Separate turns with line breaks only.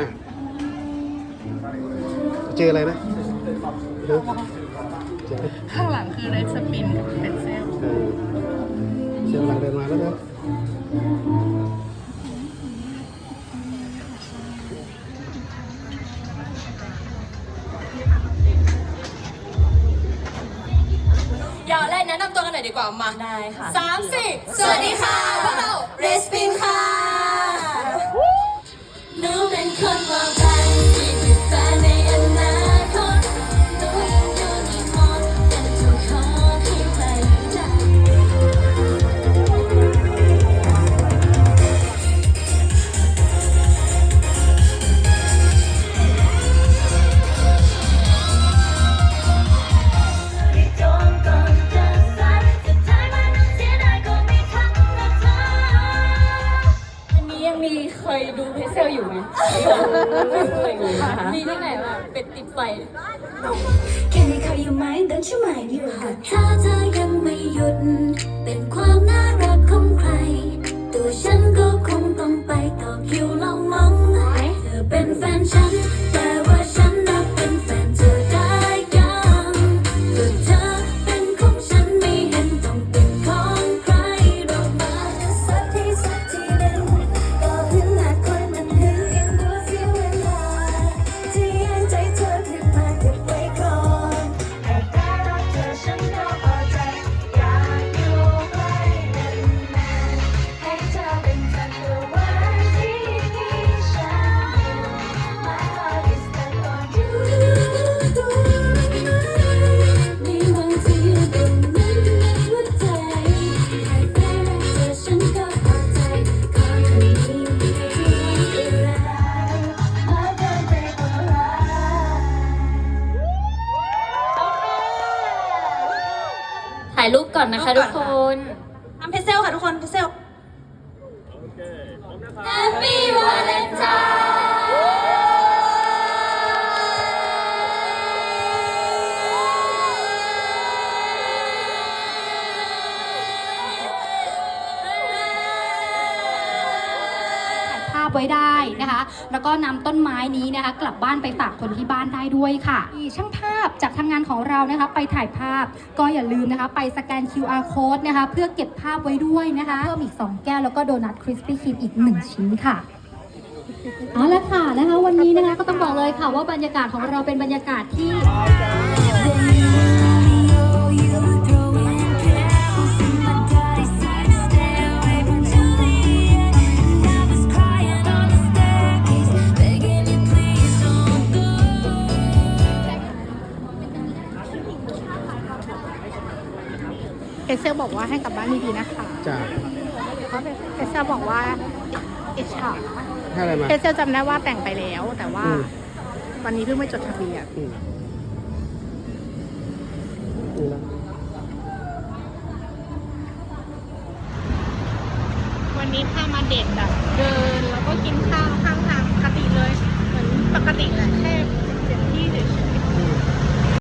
อะเจออะไรนะเดี๋ยวเจอ
ข้างหลังคือเลสปินกับเป็นเซล
เออเชียงหลังเดินมาแล้วนะ
อย่าเล่นแนะนำตัวกันหน่อยดีกว่ามา
ได้ค่ะ
สามสี่สวัสดีค่ะพวกเราเรสปินค่ะ
มีเค
ยดูเพเซลอยู่ไหมไม่เคยดูนะคะมีที่ไหนบ้างเป็ดติดไฟ
แค่ในเขาอยู่ไหม don't you mind you หา ถ่ายรูปก่อนนะ
คะทุกคน
ทำเพเซลค่ะทุกคนเพเซล
Happy Valentine า
พไว้ได้นะคะ แล้วก็นำต้นไม้นี้นะคะ กลับบ้านไปฝากคนที่บ้านได้ด้วยค่ะมีช่างภาพจากทางงานของเรานะคะ ไปถ่ายภาพก็อย่าลืมนะคะ ไปสแกน QR code นะคะ เพื่อเก็บภาพไว้ด้วยนะคะเพิ่มอีก 2 แก้วแล้วก็โดนัทคริสปี้ครีมอีก 1 ชิ้นค่ะเอาละค่ะนะคะวันนี้นะคะก็ต้องบอกเลยค่ะว่าบรรยากาศของเราเป็นบรรยากาศที่
เพเซลบอกว่าให้กลับบ้านดีๆนะคะ
จ้า
เพราะเพเซลบอกว่าอิจฉา
ให้อะไรมา
เพเซลจำได้ว่าแต่งไปแล้ว แต่ว่า
อืม
วันนี้เพิ่งไปจดทะเบียน
อืมนี่นะ
วันนี้พามาเด็ดแบบ